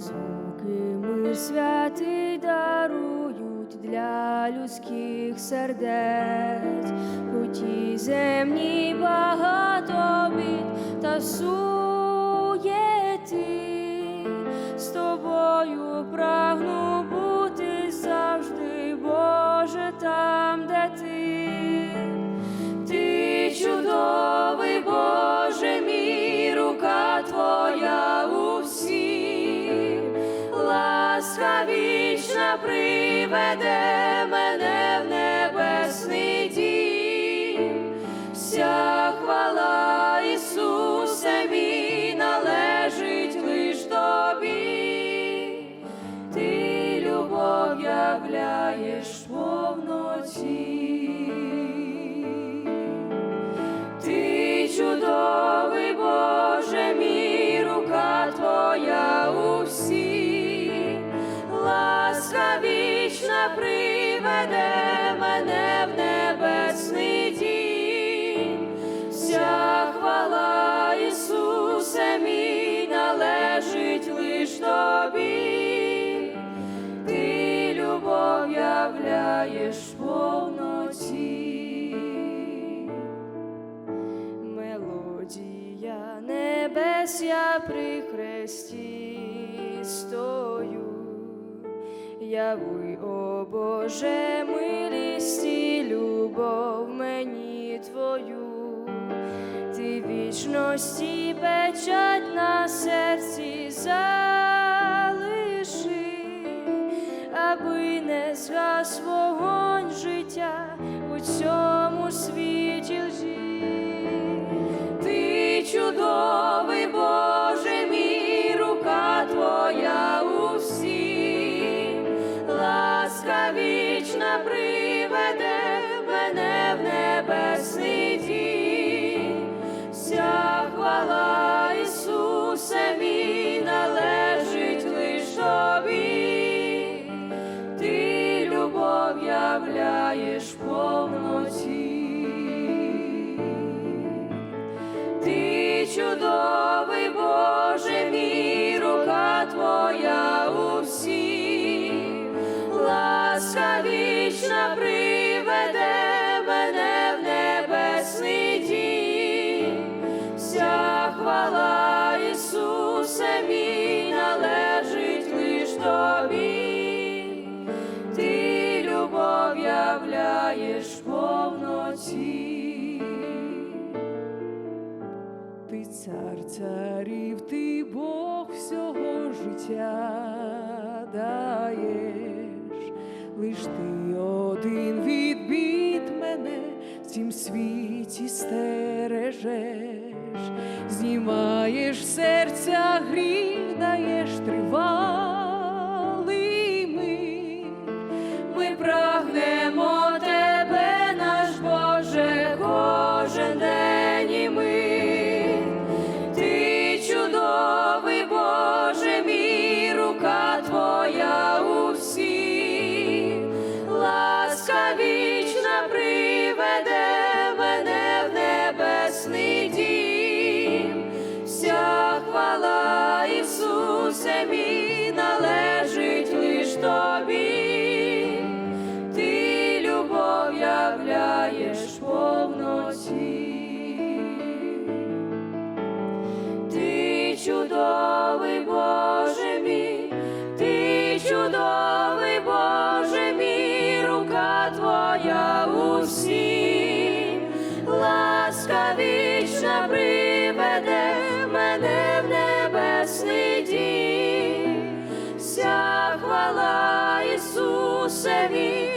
звуки мир святи дарують для людських сердець, у тій земній багато бід та сум. Приведе мене в небесний дім, вся хвала Ісусе мій належить лиш Тобі, Ти любов являєш повноті. Приведе мене в небесний дім, вся хвала Ісусе мій належить лиш Тобі, Ти любов являєш. Мелодія небес, я при хресті стою, яви, о Боже, милість і любов мені Твою, ти вічності печать на серці залиши, аби не згас вогонь життя у цьому світі небесний вся хвала Ісусе належить лиш Ти любов являєш. Ти чудовий, Боже мій, рука Твоя у всім, ласка вічна приведе в повноті. Ти цар царів, ти Бог всього життя даєш, лиш ти один від бід мене в цім світі стережеш, знімаєш серця гріх, даєш тривалий Ісусе Money.